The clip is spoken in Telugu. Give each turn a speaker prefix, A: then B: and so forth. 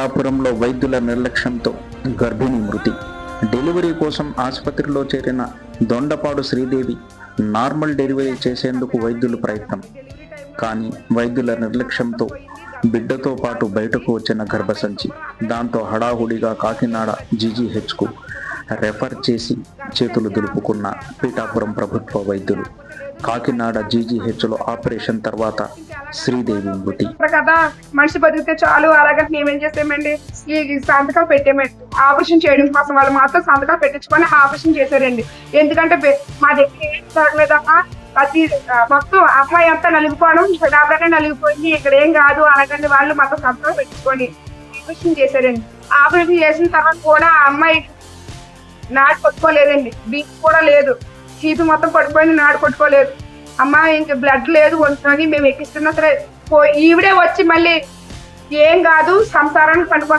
A: పిఠాపురంలో వైద్యుల నిర్లక్ష్యంతో గర్భిణి మృతి. డెలివరీ కోసం ఆసుపత్రిలో చేరిన దొండపాడు శ్రీదేవి నార్మల్ డెలివరీ చేసేందుకు వైద్యులు ప్రయత్నం. కానీ వైద్యుల నిర్లక్ష్యంతో బిడ్డతో పాటు బయటకు వచ్చిన గర్భసంచి దాంతో హడాహుడిగా కాకినాడ జీజీహెచ్కు రెఫర్ చేసి చేతులు దులుపుకున్న పీఠాపురం ప్రభుత్వ వైద్యులు కాకినాడ జీజీహెచ్లో ఆపరేషన్ తర్వాత శ్రీదేవి మృతి
B: కదా మనిషి బతికితే చాలు అలాగని మేమేం చేసామండి ఈ సంతకాలు పెట్టామండి. ఆపరేషన్ చేయడం కోసం వాళ్ళు మాత్రం సంతకాలు పెట్టించుకొని ఆపరేషన్ చేశారండి. ఎందుకంటే మా దగ్గర ఏం జరగలేదమ్మా ప్రతి మొత్తం అమ్మాయి అంతా నలిగిపోవడం డాబ్రాగా నలిగిపోయింది ఇక్కడ ఏం కాదు అనగానే వాళ్ళు మొత్తం సంతకాలు పెట్టుకొని ఆపరేషన్ చేశారండి. ఆపరేషన్ చేసిన తర్వాత కూడా ఆ అమ్మాయి నాడు కొట్టుకోలేదండి బీపీ కూడా లేదు. చీపి మొత్తం పడిపోయింది నాడు కొట్టుకోలేదు అమ్మ ఇంక బ్లడ్ లేదు ఒంట్లోని మేము ఎక్కిస్తున్నా సరే పో- ఈవిడే వచ్చి మళ్ళీ ఏం కాదు సంసారానికి పండుకోక.